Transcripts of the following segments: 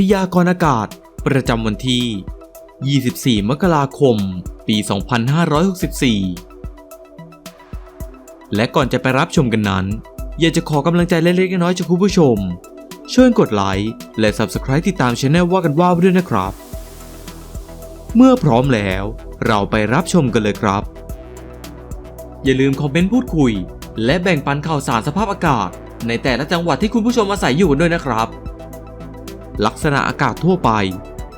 พยากรณ์อากาศ ประจำวันที่ 24 มกราคม ปี 2564 และก่อนจะไปรับชมกันนั้น อยากจะขอกำลังใจเล็กๆน้อยๆจากคุณผู้ชม ช่วยกดไลค์และ Subscribe ติดตามช anel ว่ากันว่าด้วยนะครับ เมื่อพร้อมแล้วเราไปรับชมกันเลยครับ อย่าลืมคอมเมนต์พูดคุย และแบ่งปันข่าวสารสภาพอากาศ ในแต่ละจังหวัดที่คุณผู้ชมอาศัยอยู่กันด้วยนะครับ ลักษณะอากาศทั่วไป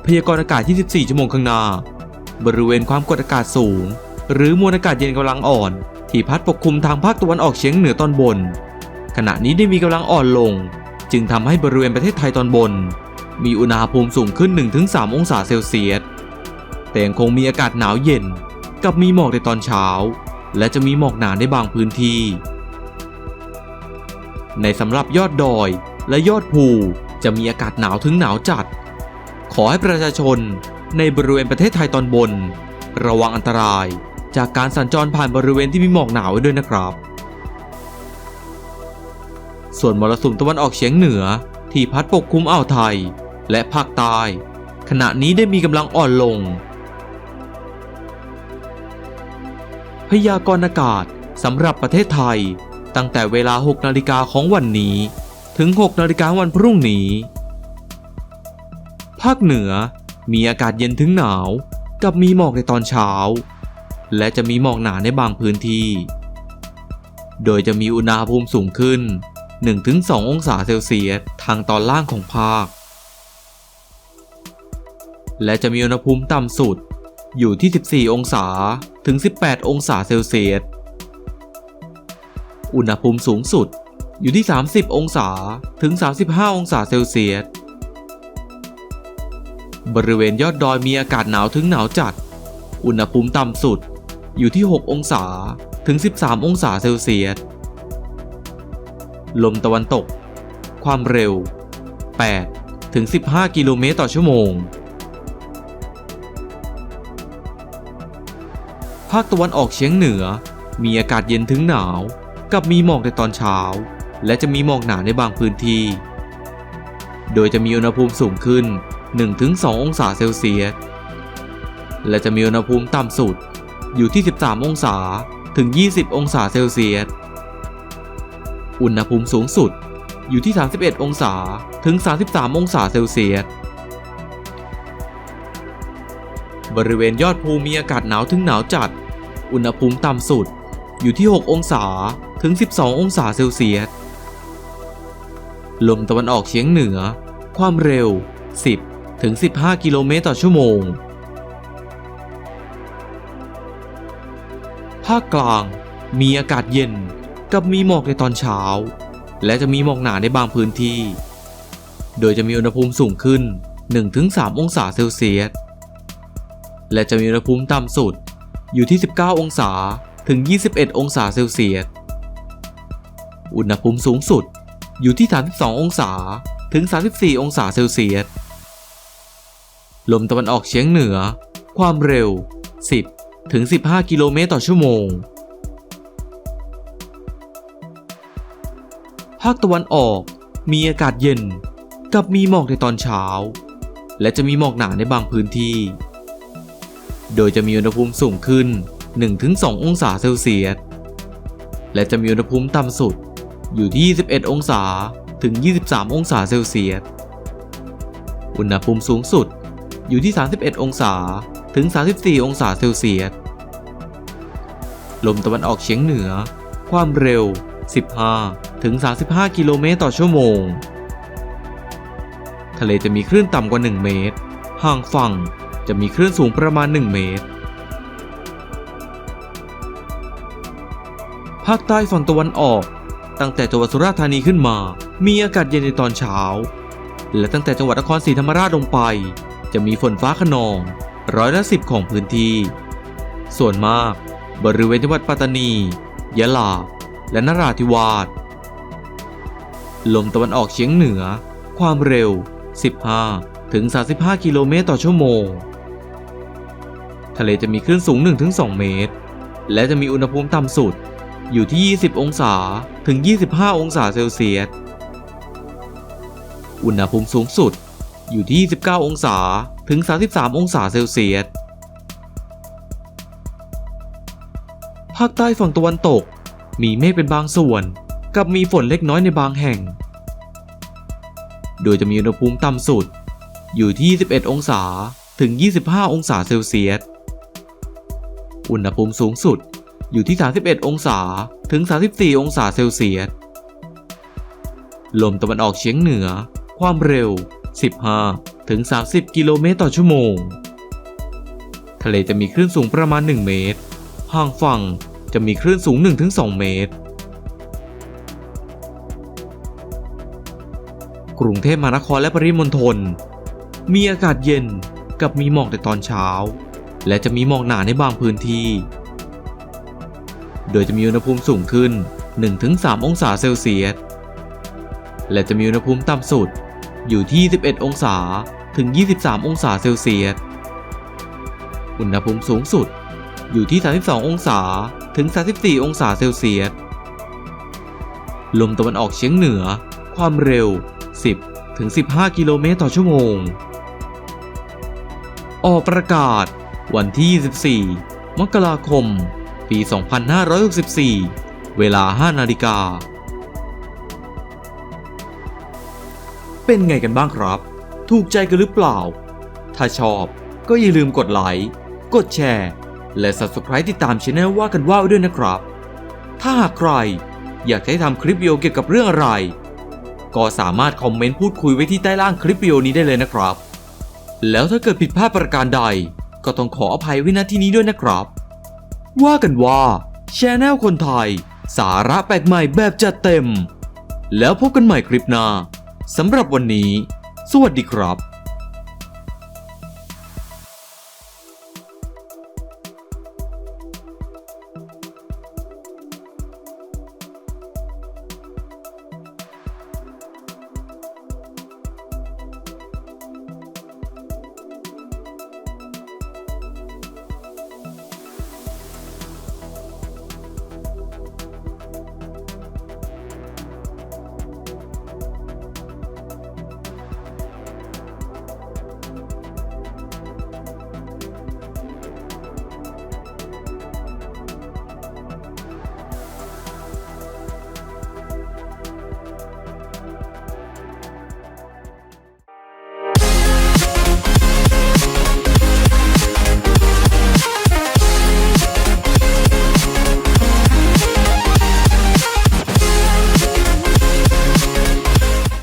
พยากรณ์อากาศ 24 ชั่วโมงข้างหน้า บริเวณความกดอากาศสูง หรือมวลอากาศเย็นกำลังอ่อน ที่พัดปกคลุมทางภาคตะวันออกเฉียงเหนือตอนบน ขณะนี้ได้มีกำลังอ่อนลง จึงทำให้บริเวณประเทศไทยตอนบน มีอุณหภูมิสูงขึ้น 1-3 องศาเซลเซียส แต่ยังคงมีอากาศหนาวเย็น กับมีหมอกในตอนเช้า และจะมีหมอกหนาในบางพื้นที่ ในสำหรับยอดดอยและยอดภู จะมีอากาศหนาวถึงหนาวจัด ขอให้ประชาชนในบริเวณประเทศไทยตอนบน ระวังอันตรายจากการสัญจรผ่านบริเวณที่มีหมอกหนาวไว้ด้วยนะครับ ส่วนมรสุมตะวันออกเฉียงเหนือที่พัดปกคลุมอ่าวไทยและภาคใต้ขณะนี้ได้มีกำลังอ่อนลง พยากรณ์อากาศสำหรับประเทศไทยตั้งแต่เวลา 6 นาฬิกาของวันนี้ ถึง 6 นาฬิกาวันพรุ่งนี้ ภาคเหนือมีอากาศเย็นถึงหนาว กับมีหมอกในตอนเช้า และจะมีหมอกหนาในบางพื้นที่ โดยจะมีอุณหภูมิสูงขึ้น 1-2 องศาเซลเซียสทางตอนล่างของภาค และจะมีอุณหภูมิต่ำสุดอยู่ที่ 14 องศาถึง 18 องศาเซลเซียส อุณหภูมิสูงสุด อยู่ที่ 30 องศาถึง 35 องศาเซลเซียส บริเวณยอดดอยมีอากาศหนาวถึงหนาวจัด อุณหภูมิต่ำสุดอยู่ที่ 6 องศาถึง 13 องศาเซลเซียส ลมตะวันตก ความเร็ว 8 ถึง 15 กิโลเมตรต่อชั่วโมง ภาคตะวันออกเฉียงเหนือมีอากาศเย็นถึงหนาว กับมีหมอกในตอนเช้า และจะมีหมอกหนาในบางพื้นที่ โดยจะมีอุณหภูมิสูงขึ้น 1-2 องศาเซลเซียส และจะมีอุณหภูมิต่ำสุดอยู่ที่ 13 องศาถึง 20 องศาเซลเซียส อุณหภูมิสูงสุดอยู่ที่ 31 องศาถึง 33 องศาเซลเซียส บริเวณยอดภูมีอากาศหนาวถึงหนาวจัด อุณหภูมิต่ำสุดอยู่ที่ 6 องศาถึง 12 องศาเซลเซียส ลมตะวันออกเฉียงเหนือ ความเร็ว 10 ถึง 15 กิโลเมตรต่อชั่วโมง ภาคกลางมีอากาศเย็นกับมีหมอกในตอนเช้า และจะมีหมอกหนาในบางพื้นที่ โดยจะมีอุณหภูมิสูงขึ้น 1-3 องศาเซลเซียส และจะมีอุณหภูมิต่ำสุดอยู่ที่ 19 องศาถึง 21 องศาเซลเซียส อุณหภูมิสูงสุด อยู่ที่ 32 องศาถึง 34 องศาเซลเซียส ลมตะวันออกเฉียงเหนือ ความเร็ว 10 ถึง 15 กิโลเมตรต่อชั่วโมง ภาคตะวันออกมีอากาศเย็นกับมีหมอกในตอนเช้า และจะมีหมอกหนาในบางพื้นที่ โดยจะมีอุณหภูมิสูงขึ้น 1-2 องศาเซลเซียส และจะมีอุณหภูมิต่ำสุด อยู่ที่ 21 องศาถึง 23 องศาเซลเซียส อุณหภูมิสูงสุดอยู่ที่ 31 องศาถึง 34 องศาเซลเซียส ลมตะวันออกเฉียงเหนือ ความเร็ว 15 ถึง 35 กิโลเมตรต่อชั่วโมง ทะเลจะมีคลื่นต่ำกว่า 1 เมตร ห่างฝั่งจะมีคลื่นสูงประมาณ 1 เมตร ภาคใต้ฝั่งตะวันออก ตั้งแต่จังหวัดสุราษฎร์ธานีขึ้นมา มีอากาศเย็นในตอนเช้า และตั้งแต่จังหวัดนครศรีธรรมราชลงไป จะมีฝนฟ้าขนองร้อยละสิบของพื้นที่ ส่วนมาก บริเวณจังหวัดปัตตานี ยะลา และนราธิวาส ลมตะวันออกเฉียงเหนือ ความเร็ว 15 ถึง 35 กิโลเมตรต่อชั่วโมง ทะเลจะมีคลื่นสูง 1-2 เมตร และจะมีอุณหภูมิต่ำสุด อยู่ที่ 20 องศาถึง 25 องศาเซลเซียส อุณหภูมิสูงสุดอยู่ที่19องศาถึง 33 องศาเซลเซียส ภาคใต้ฝั่งตะวันตก มีเมฆเป็นบางส่วน กับมีฝนเล็กน้อยในบางแห่ง โดยจะมีอุณหภูมิต่ำสุด อยู่ที่11องศาถึง 25 องศาเซลเซียส อุณหภูมิสูงสุด อยู่ที่ 31 องศาถึง 34 องศาเซลเซียส ลมตะวันออกเฉียงเหนือ ความเร็ว 15 ถึง 30 กิโลเมตรต่อชั่วโมง ทะเลจะมีคลื่นสูงประมาณ 1 เมตร ห่างฝั่งจะมีคลื่นสูง 1-2 เมตร กรุงเทพมหานครและปริมณฑล มีอากาศเย็นกับมีหมอกในตอนเช้า และจะมีหมอกหนาในบางพื้นที่ โดยจะมีอุณหภูมิสูงขึ้น 1-3 องศาเซลเซียส และจะมีอุณหภูมิต่ำสุดอยู่ที่ 11 องศาถึง 23 องศาเซลเซียส อุณหภูมิสูงสุดอยู่ที่ 32 องศาถึง 34 องศาเซลเซียส ลมตะวันออกเฉียงเหนือ ความเร็ว 10 ถึง 15 กิโลเมตรต่อชั่วโมง ออกประกาศ วันที่ 24 มกราคม ปี 2564 เวลา 5 นาฬิกา เป็นไงกันบ้างครับ ถูกใจกันหรือเปล่า ถ้าชอบก็อย่าลืมกดไลค์ กดแชร์ และ Subscribe ติดตามช anel ว่ากันว่าวด้วยนะครับ ถ้าหากใครอยากให้ทำคลิปวิดีโอเกี่ยวกับเรื่องอะไร ก็สามารถคอมเมนต์พูดคุยไว้ที่ใต้ล่างคลิปวิดีโอนี้ได้เลยนะครับ แล้วถ้าเกิดผิดพลาดประการใด ก็ต้องขออภัยไว้ณที่นี้ด้วยนะครับ ว่ากันว่าชแนลคนไทย สาระแปลกใหม่แบบจัดเต็ม แล้วพบกันใหม่คลิปหน้าสำหรับวันนี้ สวัสดีครับ